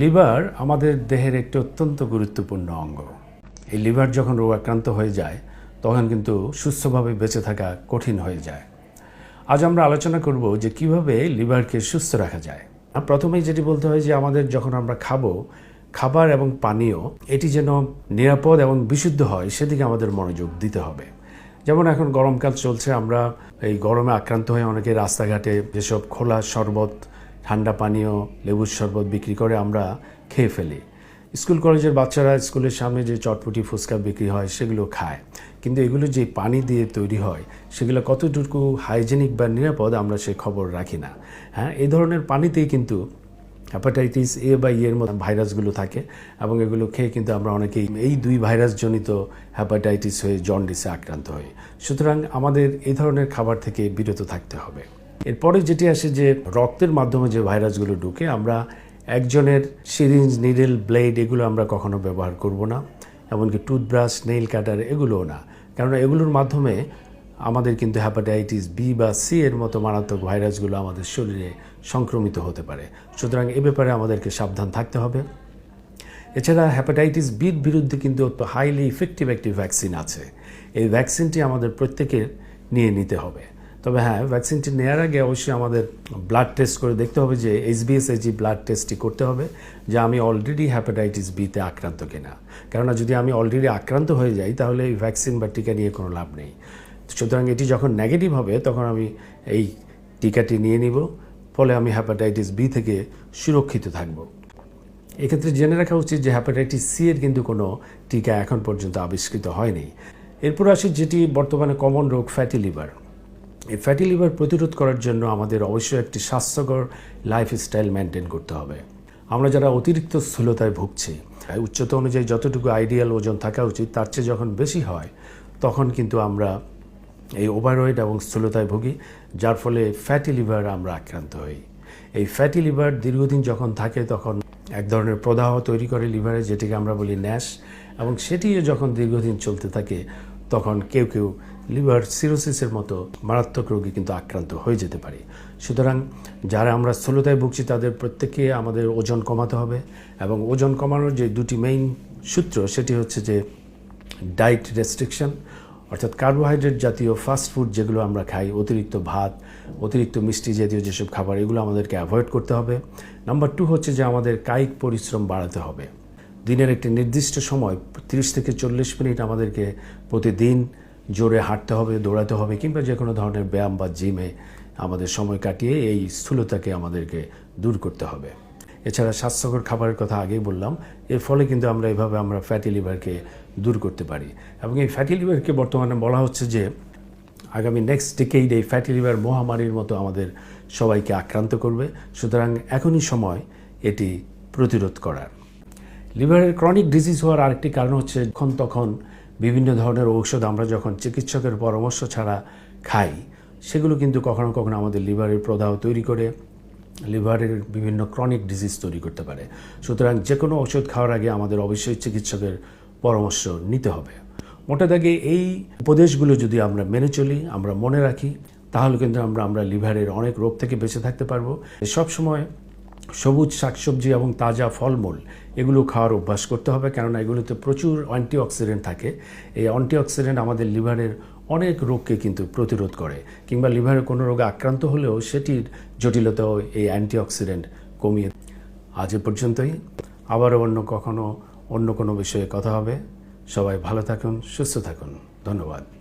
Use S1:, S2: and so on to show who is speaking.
S1: Liver আমাদের দেহের একটি অত্যন্ত গুরুত্বপূর্ণ অঙ্গ। এই লিভার যখন রোগ আক্রান্ত হয়ে যায়, তখন কিন্তু সুস্থভাবে বেঁচে থাকা কঠিন হয়ে যায়। আজ আমরা আলোচনা করব যে কীভাবে লিভারকে সুস্থ রাখা যায়। প্রথমেই যেটি বলতে হয় যে আমাদের যখন আমরা খাব, খাবার এবং পানীয়, এটি যেন নিরাপদ এবং বিশুদ্ধ হয়, সেদিকে আমাদের মনোযোগ দিতে হবে। যেমন এখন গরমকাল চলছে, আমরা এই গরমে আক্রান্ত হয়ে অনেকে রাস্তাঘাটে যেসব খোলা শরবত ঠান্ডা পানীয়, লেবুর শরবত বিক্রি করে আমরা খেয়ে ফেলি। স্কুল কলেজের বাচ্চারা স্কুলের সামনে যে চটপটি ফুচকা বিক্রি হয়, সেগুলো খায়। কিন্তু এগুলো যে পানি দিয়ে তৈরি হয়, সেগুলো কতটুকু হাইজেনিক বা নিরাপদ আমরা সে খবর রাখি না। হ্যাঁ এই ধরনের পানিতেই কিন্তু হ্যাপাটাইটিস এ বা ইয়ের মতো ভাইরাসগুলো থাকে এবং এগুলো খেয়ে কিন্তু আমরা অনেকেই এই দুই ভাইরাসজনিত হ্যাপাটাইটিস হয়ে জন্ডিসে আক্রান্ত হই। সুতরাং আমাদের এই ধরনের খাবার থেকে বিরত থাকতে হবে। এরপরে যেটি আসে যে রক্তের মাধ্যমে যে ভাইরাসগুলো ঢুকে, আমরা একজনের সিরিঞ্জ, নিডেল, ব্লেড এগুলো আমরা কখনো ব্যবহার করব না। এমনকি টুথব্রাশ, নেইল কাটার এগুলোও না। কারণ এগুলোর মাধ্যমে আমাদের কিন্তু হ্যাপাটাইটিস বি বা সি এর মতো মারাত্মক ভাইরাসগুলো আমাদের শরীরে সংক্রমিত হতে পারে। সুতরাং এ ব্যাপারে আমাদেরকে সাবধান থাকতে হবে। এছাড়া হ্যাপাটাইটিস বির বিরুদ্ধে কিন্তু হাইলি ইফেক্টিভ একটি ভ্যাকসিন আছে। এই ভ্যাকসিনটি আমাদের প্রত্যেকের নিয়ে নিতে হবে। তবে হ্যাঁ ভ্যাকসিনটি নেওয়ার আগে অবশ্যই আমাদের ব্লাড টেস্ট করে দেখতে হবে যে এইচবিএসএজি ব্লাড টেস্টটি করতে হবে, যে আমি অলরেডি হ্যাপাটাইটিস বিতে আক্রান্ত কিনা। কেননা যদি আমি অলরেডি আক্রান্ত হয়ে যাই, তাহলে এই ভ্যাকসিন বা টিকা নিয়ে কোনো লাভ নেই। সুতরাং এটি যখন নেগেটিভ হবে, তখন আমি এই টিকাটি নিয়ে নিব, ফলে আমি হ্যাপাটাইটিস বি থেকে সুরক্ষিত থাকব। এক্ষেত্রে জেনে রাখা উচিত যে হ্যাপাটাইটিস সি এর কিন্তু কোনো টিকা এখন পর্যন্ত আবিষ্কৃত হয়নি। এরপর আসি যেটি বর্তমানে কমন রোগ ফ্যাটি লিভার এই ফ্যাটি লিভার প্রতিরোধ করার জন্য আমাদের অবশ্যই একটি স্বাস্থ্যকর লাইফস্টাইল মেনটেন করতে হবে। আমরা যারা অতিরিক্ত স্থূলতায় ভুগছি উচ্চতা অনুযায়ী যতটুকু আইডিয়াল ওজন থাকা উচিত, তার চেয়ে যখন বেশি হয়, তখন কিন্তু আমরা এই ওভারওয়েট এবং স্থূলতায় ভুগি, যার ফলে ফ্যাটি লিভার আমরা আক্রান্ত হই। এই ফ্যাটি লিভার দীর্ঘদিন যখন থাকে, তখন এক ধরনের প্রদাহ তৈরি করে লিভারে যেটিকে আমরা বলি ন্যাশ এবং সেটিও যখন দীর্ঘদিন চলতে থাকে, তখন কেউ কেউ লিভার সিরোসিসের মতো মারাত্মক রোগী কিন্তু আক্রান্ত হয়ে যেতে পারে। সুতরাং যারা আমরা স্থূলতায় ভুগছি, তাদের প্রত্যেককে আমাদের ওজন কমাতে হবে এবং ওজন কমানোর যে দুটি মেইন সূত্র, সেটি হচ্ছে যে ডায়েট রেস্ট্রিকশন অর্থাৎ কার্বোহাইড্রেট জাতীয় ফাস্ট ফুড যেগুলো আমরা খাই, অতিরিক্ত ভাত, অতিরিক্ত মিষ্টি জাতীয় যেসব খাবার, এগুলো আমাদেরকে অ্যাভয়েড করতে হবে। নাম্বার টু হচ্ছে যে আমাদের কায়িক পরিশ্রম বাড়াতে হবে। দিনের একটি নির্দিষ্ট সময়, তিরিশ থেকে চল্লিশ মিনিট আমাদেরকে প্রতিদিন জোরে হাঁটতে হবে, দৌড়াতে হবে, কিংবা যে কোনো ধরনের ব্যায়াম বা জিমে আমাদের সময় কাটিয়ে এই স্থূলতাকে আমাদেরকে দূর করতে হবে। এছাড়া স্বাস্থ্যকর খাবারের কথা আগেই বললাম, এর ফলে কিন্তু আমরা এভাবে আমরা ফ্যাটি লিভারকে দূর করতে পারি। এবং এই ফ্যাটি লিভারকে বর্তমানে বলা হচ্ছে যে, আগামী নেক্সট ডিকেইড এই ফ্যাটি লিভার মহামারীর মতো আমাদের সবাইকে আক্রান্ত করবে। সুতরাং এখনই সময় এটি প্রতিরোধ করার। লিভারের ক্রনিক ডিজিজ হওয়ার আরেকটি কারণ হচ্ছে, যখন তখন বিভিন্ন ধরনের ঔষধ আমরা যখন চিকিৎসকের পরামর্শ ছাড়া খাই, সেগুলো কিন্তু কখনো কখনো আমাদের লিভারের প্রদাহ তৈরি করে, লিভারের বিভিন্ন ক্রনিক ডিজিজ তৈরি করতে পারে। সুতরাং যে কোনো ওষুধ খাওয়ার আগে আমাদের অবশ্যই চিকিৎসকের পরামর্শ নিতে হবে। মোটা দাগে এই উপদেশগুলো যদি আমরা মেনে চলি, আমরা মনে রাখি, তাহলে কিন্তু আমরা আমরা লিভারের অনেক রোগ থেকে বেঁচে থাকতে পারব। সবসময় সবুজ শাকসবজি এবং তাজা ফলমূল, এগুলো খাওয়ার অভ্যাস করতে হবে। কেননা, এগুলোতে প্রচুর অ্যান্টিঅক্সিডেন্ট থাকে। এই অ্যান্টিঅক্সিডেন্ট আমাদের লিভারের অনেক রোগকে কিন্তু প্রতিরোধ করে। কিংবা লিভারের কোনো রোগে আক্রান্ত হলেও সেটির জটিলতাও এই অ্যান্টিঅক্সিডেন্ট কমিয়ে আজ এ পর্যন্তই। আবারও অন্য কখনো, অন্য কোনো বিষয়ে কথা হবে। সবাই ভালো থাকুন, সুস্থ থাকুন। ধন্যবাদ।